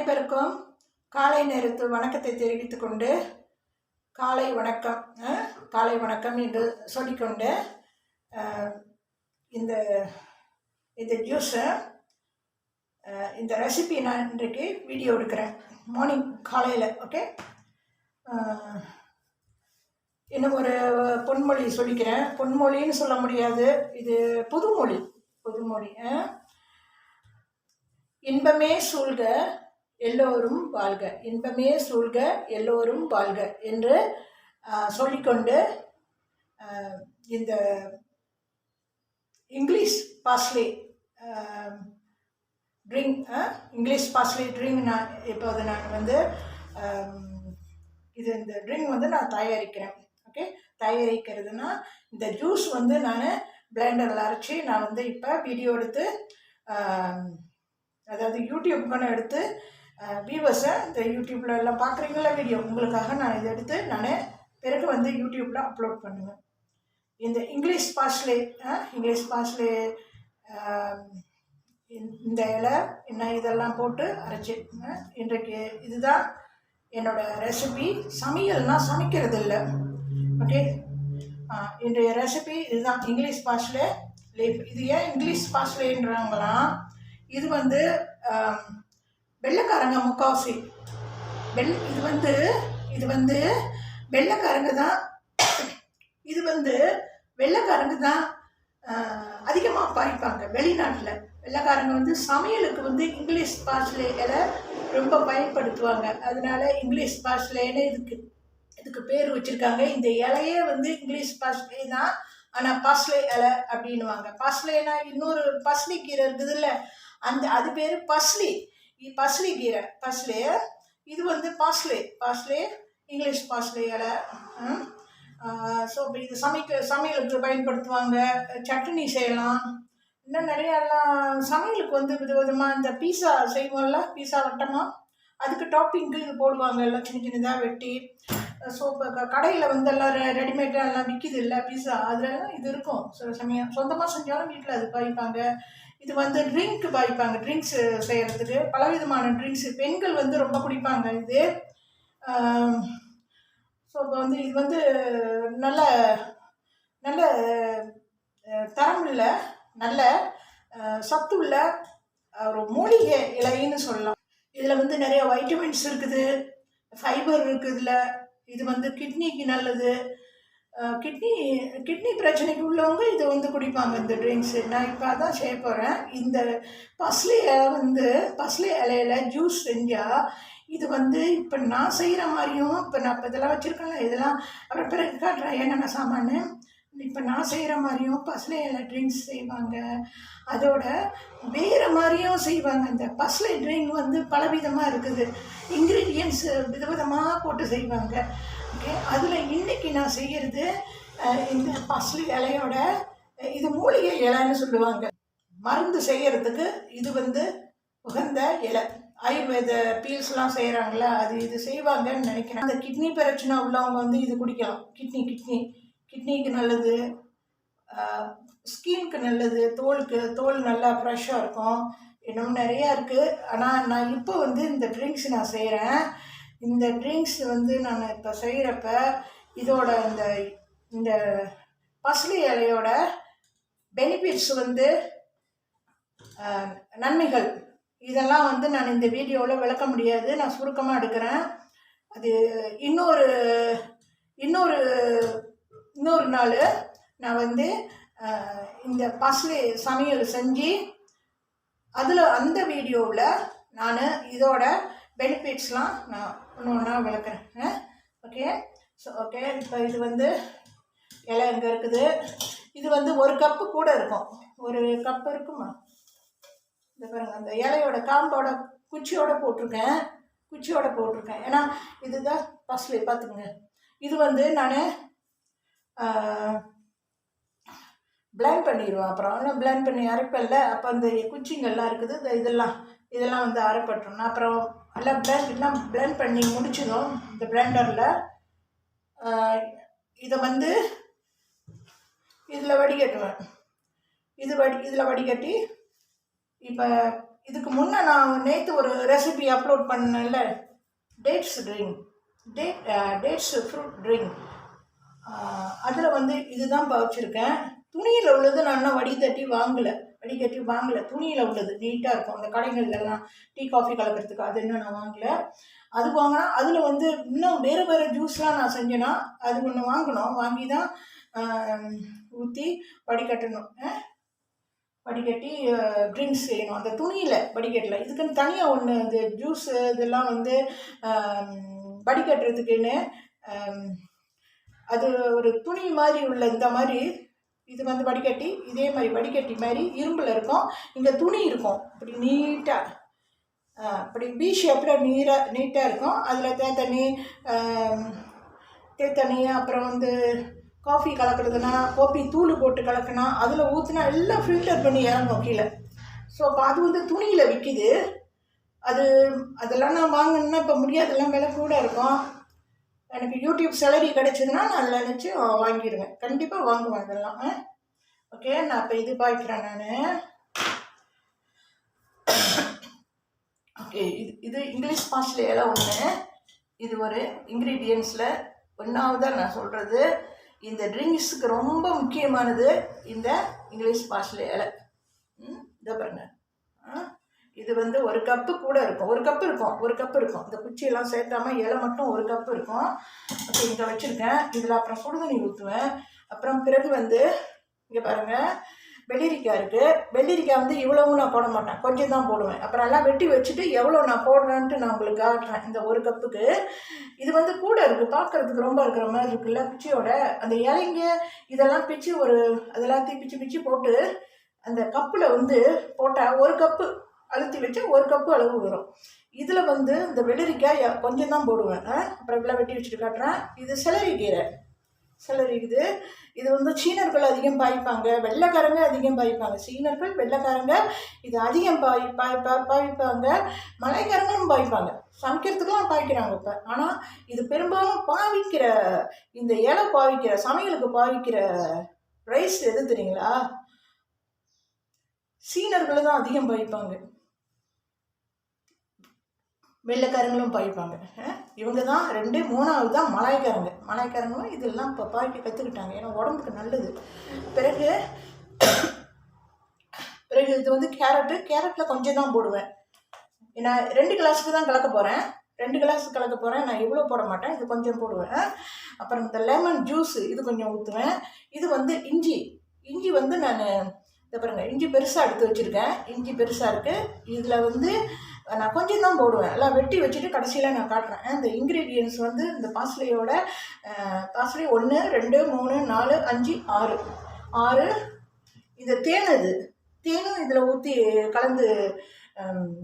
அனைவருக்கும் காலை நேரத்து வணக்கத்தை தெரிவித்துக் கொண்டு காலை வணக்கம் காலை வணக்கம் என்று சொல்லிக்கொண்டு இந்த இந்த ஜூஸை இந்த ரெசிபி நான் இன்றைக்கு வீடியோ எடுக்கிறேன். மார்னிங் காலையில் ஓகே இன்னும் ஒரு பொன்மொழி சொல்லிக்கிறேன். பொன்மொழின்னு சொல்ல முடியாது. இது புதுமொழி புதுமொழி இன்பமே சூழ்க எல்லோரும் வாழ்க. இன்பமே சூழ்க எல்லோரும் வாழ்க என்று சொல்லிக்கொண்டு இந்த English parsley drink English parsley drink நான் இப்போது நான் வந்து இது இந்த ட்ரிங்க் வந்து நான் தயாரிக்கிறேன். ஓகே தயாரிக்கிறதுனா இந்த ஜூஸ் வந்து நான் பிளெண்டரில் அரைச்சி நான் வந்து இப்போ வீடியோ எடுத்து அதாவது யூடியூப் பண்ண எடுத்து வியூவர்ஸை இந்த யூடியூப்பில் எல்லாம் பார்க்குறீங்களா வீடியோ உங்களுக்காக நான் இதை எடுத்து நான் பிறகு வந்து யூடியூப்பில் அப்லோட் பண்ணுவேன். இந்த இங்கிலீஷ் பாஸ்லே இங்கிலீஷ் பாஸ்லே இந்த இலை என்ன இதெல்லாம் போட்டு அரைச்சி இன்றைக்கு இதுதான் என்னோட ரெசிபி சமையல்னால் சமைக்கிறது இல்லை ஓகே இன்றைய ரெசிபி இதுதான். இங்கிலீஷ் பாஸ்லே லீஃப் இது ஏன் இங்கிலீஷ் பாஸ்லேன்றாங்களாம் இது வந்து வெள்ளைக்காரங்க முக்காவாசி வெள் இது வந்து இது வந்து வெள்ளைக்காரங்க தான் இது வந்து வெள்ளைக்காரங்க தான் அதிகமாக பாதிப்பாங்க வெளிநாட்டில். வெள்ளைக்காரங்க வந்து சமையலுக்கு வந்து இங்கிலீஷ் பாஸ்லே ரொம்ப பயன்படுத்துவாங்க. அதனால இங்கிலீஷ் பாஸ்லேன்னு இதுக்கு இதுக்கு பேர் வச்சுருக்காங்க. இந்த இலையே வந்து இங்கிலீஷ் பாஷ்லே தான் ஆனால் பாஸ்லே இலை அப்படின்னுவாங்க. பாஸ்லேனா இன்னொரு பஸ்லி கீரை இருக்குதுல்ல அந்த அது பேர் பஸ்லி. பஸ்லி கீரை பஸ்லே. இது வந்து பாஸ்லே. பாஸ்லே இங்கிலீஷ் பாஸ்லே இலை. ஸோ இப்போ இது சமைக்க சமையலுக்கு பயன்படுத்துவாங்க. சட்னி செய்யலாம். இன்னும் நிறையா எல்லாம் சமையலுக்கு வந்து விதவிதமாக இந்த பீஸா செய்வோம்ல பீஸா வட்டமாக அதுக்கு டாப்பிங்க்கு இது போடுவாங்க எல்லாம் சின்ன சின்னதாக வெட்டி. ஸோ இப்போ கடையில் வந்து எல்லாம் ரெ ரெடிமேடாக எல்லாம் விற்கிது இல்லை பீஸா. அதில் இது இருக்கும். சில சமயம் சொந்தமாக செஞ்சாலும் வீட்டில் அது பாய்ப்பாங்க. இது வந்து ட்ரிங்க் பாய்ப்பாங்க ட்ரிங்க்ஸ் செய்கிறதுக்கு பலவிதமான ட்ரிங்க்ஸ் பெண்கள் வந்து ரொம்ப குடிப்பாங்க இது. ஸோ இப்போ வந்து இது வந்து நல்ல நல்ல தரம் இல்லை நல்ல சத்து உள்ள ஒரு மூலிகை இலைன்னு சொல்லலாம். இதில் வந்து நிறைய வைட்டமின்ஸ் இருக்குது. ஃபைபர் இருக்குது இதில். இது வந்து கிட்னிக்கு நல்லது. கிட்னி கிட்னி பிரச்சனைக்கு உள்ளவங்க இதை வந்து குடிப்பாங்க இந்த ட்ரிங்க்ஸு நான் இப்போ அதான் செய்ய போகிறேன் இந்த பஸ்லி இலை வந்து பஸ்லி இலையில ஜூஸ் செஞ்சால் இது வந்து இப்போ நான் செய்கிற மாதிரியும் இப்போ நான் இப்போ இதெல்லாம் வச்சுருக்கேன்ல இதெல்லாம் அப்புறம் பிறகு காட்டுறேன் என்னென்ன சாமானு இப்போ நான் செய்கிற மாதிரியும் பஸ்லே இலை ட்ரிங்க்ஸ் செய்வாங்க. அதோட வேறு மாதிரியும் செய்வாங்க. இந்த பஸ்லே ட்ரிங்க் வந்து பலவிதமாக இருக்குது. இன்க்ரீடியன்ஸ் விதவிதமாக போட்டு செய்வாங்க. அதில் இன்றைக்கி நான் செய்கிறது இந்த பஸ்லி இலையோட இது மூலிகை இலைன்னு சொல்லுவாங்க. மருந்து செய்கிறதுக்கு இது வந்து உகந்த இலை. ஆயுர்வேத பீல்ஸ்லாம் செய்கிறாங்களா அது இது செய்வாங்கன்னு நினைக்கிறேன். அந்த கிட்னி பிரச்சனை உள்ளவங்க வந்து இது குடிக்கலாம். கிட்னி கிட்னி கிட்னிக்கு நல்லது ஸ்கின்க்கு நல்லது தோலுக்கு தோல் நல்லா ஃப்ரெஷ்ஷாக இருக்கும். இன்னும் நிறையா இருக்குது ஆனால் நான் இப்போ வந்து இந்த ட்ரிங்க்ஸ் நான் செய்கிறேன் இந்த ட்ரிங்க்ஸ் வந்து நான் இப்போ செய்கிறப்ப இதோட இந்த இந்த பசுலி இலையோட பெனிஃபிட்ஸ் வந்து நன்மைகள். இதெல்லாம் வந்து நான் இந்த வீடியோவில் விளக்க முடியாது. நான் சுருக்கமாக எடுக்கிறேன். அது இன்னொரு இன்னொரு இன்னொரு நாள் நான் வந்து இந்த பசுலி சமையல் செஞ்சு அதில் அந்த வீடியோவில் நான் இதோட பெனிஃபிட்ஸ்லாம் நான் ஒன்று ஒன்றா விளக்குறேன். ஓகே ஸோ ஓகே இப்போ இது வந்து இலை எங்கே இருக்குது? இது வந்து ஒரு கப்பு கூட இருக்கும். ஒரு கப் இருக்குமா? இந்த பாருங்க அந்த இலையோட காம்போட குச்சியோட போட்டிருக்கேன். குச்சியோட போட்டிருக்கேன். ஏன்னா இதுதான் ஃபஸ்ட்ல பார்த்துக்குங்க. இது வந்து நான் பிளேண்ட் பண்ணிடுவேன் அப்புறம். இன்னும் பிளேண்ட் பண்ணி அரைப்பல்ல அப்போ அந்த குச்சிங்கெல்லாம் இருக்குது. இந்த இதெல்லாம் இதெல்லாம் வந்து அரைப்பட்டுரும் அப்புறம் நல்லா பிளேண்ட் எல்லாம் பிளேண்ட் பண்ணி முடிச்சிடும் இந்த பிளேண்டரில் இதை வந்து இதில் வடிகட்டுவேன். இது வடி இதில் வடிகட்டி இப்போ இதுக்கு முன்னே நான் நேற்று ஒரு recipe upload பண்ணேன்ல dates drink date dates fruit drink அதில் வந்து இதுதான் இப்போ வச்சுருக்கேன். துணியில் உள்ளது நான் இன்னும் வடிகட்டி வாங்கலை. வடிகட்டி வாங்கலை. துணியில் உள்ளது. நீட்டாக இருக்கும். அந்த கடைகள்லாம் டீ காஃபி கலக்கிறதுக்கு அது இன்னும் நான் வாங்கலை. அது வாங்கினா அதில் வந்து இன்னும் வேறு வேறு ஜூஸ்லாம் நான் செஞ்சேன்னா அது ஒன்று வாங்கணும். வாங்கி தான் ஊற்றி வடிகட்டணும் ஆ? வடிகட்டி ட்ரிங்க்ஸ் செய்யணும். அந்த துணியில் வடிகட்டல இதுக்குன்னு தனியாக ஒன்று இந்த ஜூஸு இதெல்லாம் வந்து வடிகட்டுறதுக்குன்னு அது ஒரு துணி மாதிரி உள்ள இந்த மாதிரி இது வந்து வடிகட்டி இதே மாதிரி வடிகட்டி மாதிரி இரும்பில் இருக்கும். இங்கே துணி இருக்கும். இப்படி நீட்டாக இப்படி பி ஷேப்பில் நீராக நீட்டாக இருக்கும். அதில் தேத்தண்ணி தேத்தண்ணி அப்புறம் வந்து காஃபி கலக்கிறதுனா கோப்பி தூள் போட்டு கலக்கினா அதில் ஊற்றினா எல்லாம் ஃபில்டர் பண்ணி இறங்கும் கீழே. ஸோ அப்போ அது வந்து துணியில் விற்கிது அது அதெல்லாம் நான் வாங்கணுன்னா இப்போ முடியாதெல்லாம் விலை கூட இருக்கும். எனக்கு யூடியூப் சேலரி கிடைச்சதுன்னா நான் அதில் நினச்சி வாங்கிடுவேன். கண்டிப்பாக வாங்குவேன் அதெல்லாம் ஓகே நான் இப்போ இது பாய்க்கிறேன் நான். ஓகே இது இது இங்கிலீஷ் பாஸ்ல ஒன்று இது ஒரு இன்க்ரீடியன்ஸில் ஒன்றாவதாக நான் சொல்கிறது இந்த ட்ரிங்க்ஸுக்கு ரொம்ப முக்கியமானது இந்த இங்கிலீஷ் பாஸ்ல இலை ம் இதை பாருங்கள் இது வந்து ஒரு கப்பு கூட இருக்கும். ஒரு கப்பு இருக்கும். ஒரு கப்பு இருக்கும். இந்த குச்சியெல்லாம் சேர்த்தாம இலை மட்டும் ஒரு கப்பு இருக்கும். அப்போ இங்கே வச்சுருக்கேன். இதில் அப்புறம் சுடுதண்ணி ஊற்றுவேன் அப்புறம் பிறகு வந்து இங்கே பாருங்கள் வெள்ளரிக்காய் இருக்குது வெள்ளரிக்காய் வந்து இவ்வளவும் நான் போட மாட்டேன். கொஞ்சம் தான் போடுவேன். அப்புறம் எல்லாம் வெட்டி வச்சுட்டு எவ்வளோ நான் போடுறேன்ட்டு நான் உங்களுக்கு காட்டுறேன். இந்த ஒரு கப்புக்கு இது வந்து கூட இருக்குது பார்க்குறதுக்கு ரொம்ப இருக்கிற மாதிரி இருக்குல்ல குச்சியோட. அந்த இலைங்க இதெல்லாம் பிச்சு ஒரு அதெல்லாத்தையும் பிச்சு பிச்சு போட்டு அந்த கப்பில் வந்து போட்டால் ஒரு கப்பு அழுத்தி வச்சு ஒரு கப்பு அளவு வரும் இதில் வந்து இந்த வெள்ளரிக்காய் கொஞ்சம் தான் போடுவேன். அப்புறம் இப்படிலாம் வெட்டி வச்சுட்டு காட்டுறேன். இது சிலரி கீரை. சிலரி இது. இது வந்து சீனர்கள் அதிகம் பாய்ப்பாங்க. வெள்ளைக்காரங்க அதிகம் பாய்ப்பாங்க. சீனர்கள் வெள்ளைக்காரங்க இது அதிகம் பாய் பாய் பாய்ப்பாங்க. மலைக்காரங்களும் பாய்ப்பாங்க. சமைக்கிறதுக்கெல்லாம் பாய்க்கிறாங்க இப்போ. ஆனால் இது பெரும்பாலும் பாவிக்கிற இந்த இலை பாவிக்கிற சமையலுக்கு பாவிக்கிற ரைஸ் எது தெரியுங்களா? சீனர்களை தான் அதிகம் பாய்ப்பாங்க. வெள்ளைக்காரங்களும் பாய்ப்பாங்க இவங்க தான் ரெண்டு மூணாவது தான் மலாய்க்காரங்க. மலாய்க்காரங்களும் இதெல்லாம் இப்போ பாய்க்க கற்றுக்கிட்டாங்க ஏன்னா உடம்புக்கு நல்லது. பிறகு பிறகு இது வந்து கேரட்டு. கேரட்டில் கொஞ்சம் தான் போடுவேன். நான் ரெண்டு கிளாஸுக்கு தான் கலக்க போகிறேன் ரெண்டு கிளாஸ் கலக்க போகிறேன் நான் இவ்வளோ போட மாட்டேன். இது கொஞ்சம் போடுவேன். அப்புறம் இந்த லெமன் ஜூஸ் இது கொஞ்சம் ஊற்றுவேன் இது வந்து இஞ்சி. இஞ்சி வந்து நான் இந்த பாருங்கள் இஞ்சி பெருசாக எடுத்து வச்சுருக்கேன். இஞ்சி பெருசாக இருக்குது இதில் வந்து நான் கொஞ்சம் தான் போடுவேன். எல்லாம் வெட்டி வச்சுட்டு கடைசியில் நான் காட்டுறேன். இந்த இன்க்ரீடியன்ஸ் வந்து இந்த பாஸ்லையோட பாஸ்லை ஒன்று ரெண்டு மூணு நாலு அஞ்சு ஆறு. ஆறு இது தேன் இது தேனும் இதில் ஊற்றி கலந்து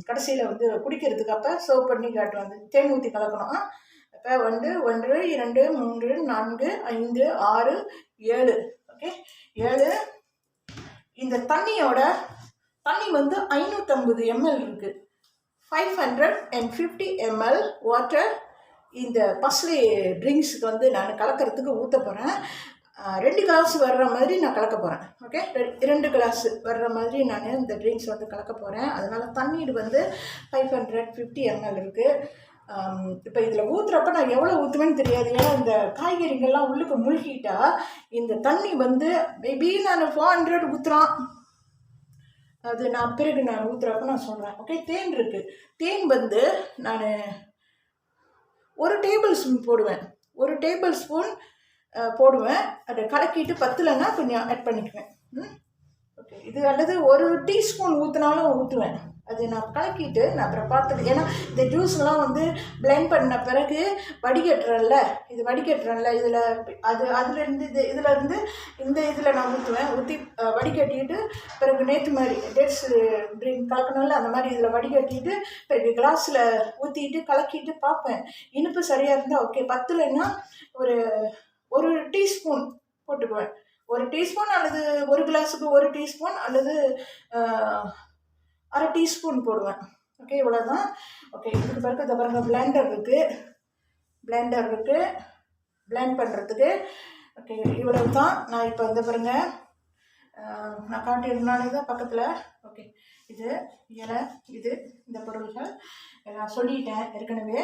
கடைசியில் வந்து குடிக்கிறதுக்கு அப்போ சர்வ் பண்ணி காட்டுவாங்க தேன் ஊற்றி கலக்கணும். இப்போ வந்து ஒன்று இரண்டு மூன்று நான்கு ஐந்து ஆறு ஏழு. ஓகே? ஏழு. இந்த தண்ணியோட தண்ணி வந்து ஐநூற்றம்பது எம்எல் இருக்குது five hundred and fifty ml water இந்த பஸ்லி ட்ரிங்க்ஸுக்கு வந்து நான் கலக்கிறதுக்கு ஊற்ற போகிறேன் ரெண்டு கிளாஸ் வர்ற மாதிரி நான் கலக்க போகிறேன் ஓகே ரெண்டு கிளாஸ் வர்ற மாதிரி நான் இந்த ட்ரிங்க்ஸ் வந்து கலக்க போகிறேன் அதனால் தண்ணீர் வந்து ஃபைவ் ஹண்ட்ரட் ஃபிஃப்டி எம்எல் இருக்குது இப்போ இதில் ஊற்றுறப்ப நான் எவ்வளோ ஊற்றுவேன்னு தெரியாது. ஏன்னா இந்த காய்கறிகள்லாம் உள்ளுக்கு முழுகிட்டா இந்த தண்ணி வந்து மேபி நான் ஃபோர் ஹண்ட்ரட் ஊற்றுறான் அது நான் பிறகு நான் ஊற்றுறப்ப நான் சொல்கிறேன் ஓகே தேன் இருக்குது தேன் வந்து நான் ஒரு டேபிள் ஸ்பூன் போடுவேன். ஒரு டேபிள் ஸ்பூன் போடுவேன். அதை கலக்கிட்டு பத்தலைன்னா கொஞ்சம் ஆட் பண்ணிக்குவேன். ம்? ஓகே இது அல்லது ஒரு டீஸ்பூன் ஊற்றினாலும் ஊற்றுவேன் அது நான் கலக்கிட்டு நான் அப்புறம் பார்த்துட்டு ஏன்னா இந்த ஜூஸ்லாம் வந்து பிளைண்ட் பண்ண பிறகு வடிகட்டுறேன்ல. இது வடிகட்டுறேன்ல. இதில் அது அதுலேருந்து இது இதில் இருந்து இந்த இதில் நான் ஊற்றுவேன் ஊற்றி வடிகட்டிட்டு பிறகு நேற்று மாதிரி டேட்ஸ் ட்ரிங்க் கலக்கணும்ல அந்த மாதிரி இதில் வடிகட்டிட்டு பிறகு கிளாஸில் ஊற்றிட்டு கலக்கிட்டு பார்ப்பேன். இனிப்பு சரியாக இருந்தால் ஓகே பத்துலன்னா ஒரு ஒரு டீஸ்பூன் போட்டுக்குவேன். ஒரு டீஸ்பூன் அல்லது ஒரு கிளாஸுக்கு ஒரு டீஸ்பூன் அல்லது அரை டீஸ்பூன் போடுவேன். ஓகே இவ்வளோதான் ஓகே இதுக்கு பிறகு இந்த பாருங்க பிளெண்டர் இருக்குது பிளெண்டர் இருக்குது பிளெண்ட் பண்ணுறதுக்கு ஓகே இவ்வளவு தான் நான் இப்போ இந்த பாருங்க நான் காட்டியிருந்தானே தான் பக்கத்தில். ஓகே இது இலை இது இந்த பொருள்கள். நான் சொல்லிட்டேன் ஏற்கனவே.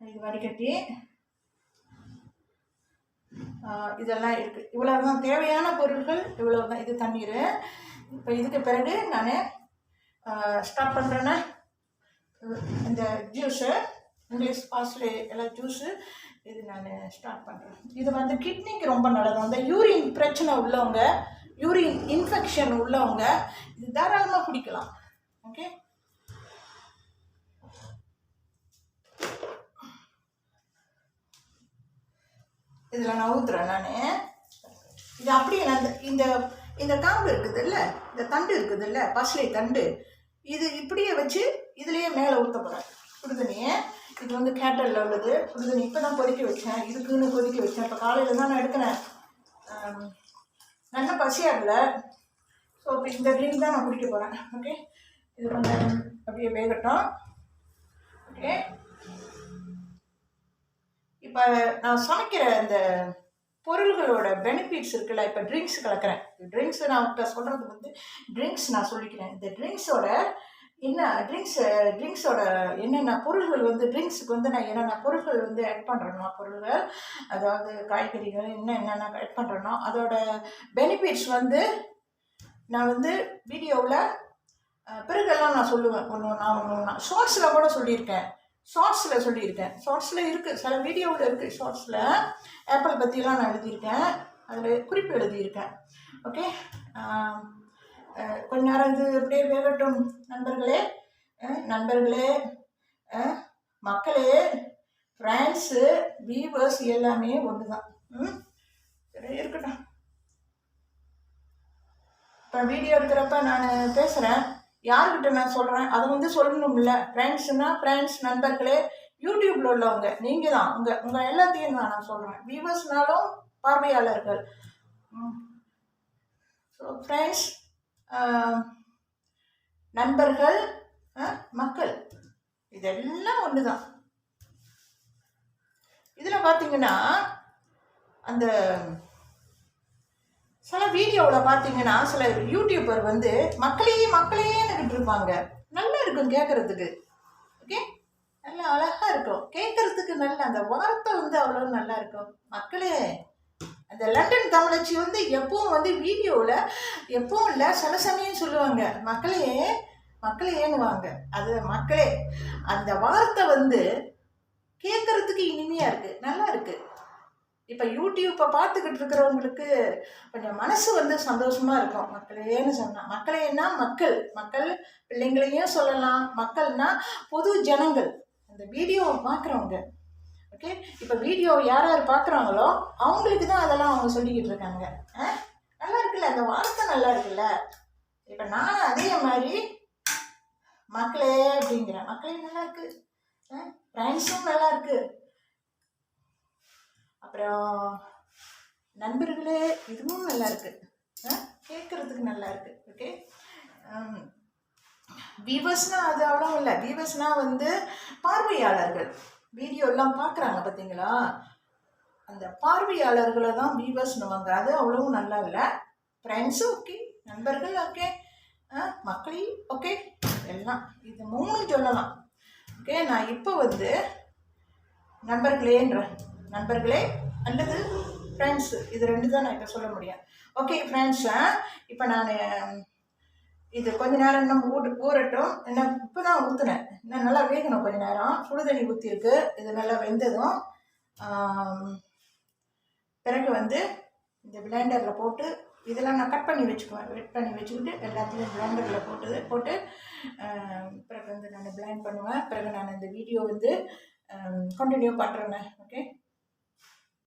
இது வடிகட்டி இதெல்லாம் இருக்குது இவ்வளோ தான் தேவையான பொருட்கள் இவ்வளோ தான் இது தண்ணீர். இப்போ இதுக்கு பிறகு நான் ஸ்டார்ட் பண்ணுறேன்னா இந்த ஜூஸு இங்கிலீஷ் பாஸ்லே எல்லாம் ஜூஸு இது நான் ஸ்டார்ட் பண்ணுறேன் இது வந்து கிட்னிக்கு ரொம்ப நல்லது. அந்த யூரின் பிரச்சனை உள்ளவங்க யூரின் இன்ஃபெக்ஷன் உள்ளவங்க இது தாராளமாக குடிக்கலாம். ஓகே இதில் நான் ஊற்றுறேன் நான். இது அப்படியே நான் இந்த- இந்த காம்பு இருக்குது இல்லை இந்த தண்டு இருக்குது இல்லை தண்டு இது இப்படியே வச்சு இதுலேயே மேலே ஊற்ற போகிறேன் சுடுதண்ணியை இது வந்து கேட்டலில் உள்ளது. சுடுதண்ணி இப்போ தான் கொதிக்க வச்சேன். இதுக்குன்னு கொதிக்க வச்சேன். இப்போ காலையில் தான் நான் எடுக்கிறேன் நல்லா நல்ல பசியாக இல்லை ஸோ இப்போ இந்த ட்ரிங்க் தான் நான் குடிக்க போகிறேன் ஓகே இது கொஞ்சம் அப்படியே வேகட்டும். ஓகே இப்போ நான் சமைக்கிற இந்த பொருள்களோட பெனிஃபிட்ஸ் இருக்குல்ல இப்போ ட்ரிங்க்ஸ் கலக்கிறேன். ட்ரிங்க்ஸ் நான் இப்போ சொல்கிறது வந்து ட்ரிங்க்ஸ் நான் சொல்லிக்கிறேன். இந்த ட்ரிங்க்ஸோட என்ன ட்ரிங்க்ஸ் ட்ரிங்க்ஸோட என்னென்ன பொருள்கள் வந்து ட்ரிங்க்ஸுக்கு வந்து நான் என்னென்ன பொருள்கள் வந்து ஆட் பண்ணுறேனோ பொருள்கள் அதாவது காய்கறிகள் என்ன என்னென்ன ஆட் பண்ணுறேனோ அதோட பெனிஃபிட்ஸ் வந்து நான் வந்து வீடியோவில் பிறகெல்லாம் நான் சொல்லுவேன். ஒன்று நான் ஒன்று ஒன்றா ஷார்ட்ஸில் கூட சொல்லியிருக்கேன். ஷார்ட்ஸில் சொல்லியிருக்கேன். ஷார்ட்ஸில் இருக்குது சில வீடியோவில் இருக்குது ஷார்ட்ஸில் ஆப்பிள் பற்றிலாம் நான் எழுதியிருக்கேன். அதில் குறிப்பு எழுதியிருக்கேன். ஓகே கொஞ்ச நேரம் இது அப்படியே வேகட்டும் நண்பர்களே. நண்பர்களே. மக்களே. ஃப்ரெண்ட்ஸு வீவர்ஸ் எல்லாமே ஒன்று தான் ம்? சரி இருக்கட்டும். இப்போ வீடியோ எடுக்கிறப்ப நான் பேசுகிறேன் யார்கிட்ட நான் சொல்கிறேன் அதை வந்து சொல்லணும்ல. ஃப்ரெண்ட்ஸ்னா ஃப்ரெண்ட்ஸ் நண்பர்களே யூடியூப்பில் உள்ளவங்க. நீங்கள் தான் உங்கள் உங்கள் எல்லாத்தையும் தான் நான் சொல்கிறேன் வியூவர்ஸ்னாலும் பார்வையாளர்கள். ஸோ ஃப்ரெண்ட்ஸ் நண்பர்கள் மக்கள். இதெல்லாம் ஒன்று தான் இதில் பார்த்தீங்கன்னா அந்த சில வீடியோவில் பார்த்தீங்கன்னா சில யூடியூபர் வந்து மக்களே மக்களையே இருப்பாங்க. நல்லா இருக்கும் கேட்குறதுக்கு ஓகே நல்லா அழகாக இருக்கும். கேட்குறதுக்கு நல்ல அந்த வார்த்தை வந்து அவ்வளோ நல்லா இருக்கும். மக்களே அந்த லண்டன் தமிழச்சி வந்து எப்பவும் வந்து வீடியோவில் எப்பவும் இல்லை சில சமயம் சொல்லுவாங்க. மக்களே மக்களேன்னுவாங்க. அது மக்களே. அந்த வார்த்தை வந்து கேட்குறதுக்கு இனிமையாக இருக்குது நல்லா இருக்குது இப்போ யூடியூப்பை பார்த்துக்கிட்டு இருக்கிறவங்களுக்கு கொஞ்சம் மனசு வந்து சந்தோஷமாக இருக்கும். மக்களேன்னு சொன்னால் மக்களேன்னா மக்கள். மக்கள் பிள்ளைங்களையும் சொல்லலாம். மக்கள்னா பொது ஜனங்கள். அந்த வீடியோவை பார்க்குறவங்க. ஓகே இப்போ வீடியோ யார் யார் பார்க்குறாங்களோ அவங்களுக்கு தான் அதெல்லாம் அவங்க சொல்லிக்கிட்டு இருக்காங்க. ஆ? நல்லா இருக்குல்ல? அந்த வார்த்தை நல்லா இருக்குல்ல? இப்போ நானும் அதே மாதிரி மக்களே அப்படிங்கிறேன். மக்களே நல்லா இருக்கு. ஃப்ரெண்ட்ஸும் நல்லா இருக்குது அப்புறம் நண்பர்களே இதுவும் நல்லா இருக்கு. கேட்குறதுக்கு நல்லா இருக்கு. ஓகே? வீவர்ஸ்னால் அது அவ்வளோ இல்லை. வீவர்ஸ்னால் வந்து பார்வையாளர்கள். வீடியோ எல்லாம் பார்க்குறாங்க பார்த்தீங்களா அந்த பார்வையாளர்களை தான் வீவர்ஸ்னுவாங்க அது அவ்வளவும் நல்லா இல்லை. ஃப்ரெண்ட்ஸும் ஓகே நண்பர்கள் ஓகே மக்களையும் ஓகே எல்லாம். இது மூணும் சொல்லலாம். ஓகே? நான் இப்போ வந்து நண்பர்களேன்றேன் நண்பர்களே அல்லது ஃப்ரெண்ட்ஸு இது ரெண்டு தான் நான் இப்போ சொல்ல முடியும். ஓகே ஃப்ரெண்ட்ஸு இப்போ நான் இது கொஞ்ச நேரம் இன்னும் ஊட்டு ஊறட்டும். இன்னும் இப்போ தான் ஊற்றுனேன் இன்னும் நல்லா வேகணும் கொஞ்ச நேரம். சுடு தண்ணி ஊற்றிருக்கு இது நல்லா வெந்ததும் பிறகு வந்து இந்த பிளெண்டரில் போட்டு இதெல்லாம் நான் கட் பண்ணி வச்சுக்குவேன். வெட் பண்ணி வச்சுக்கிட்டு எல்லாத்தையும் பிளெண்டரில் போட்டு போட்டு பிறகு வந்து நான் பிளைண்ட் பண்ணுவேன். பிறகு நான் இந்த வீடியோ வந்து கண்டினியூ பண்ணுறேங்க ஓகே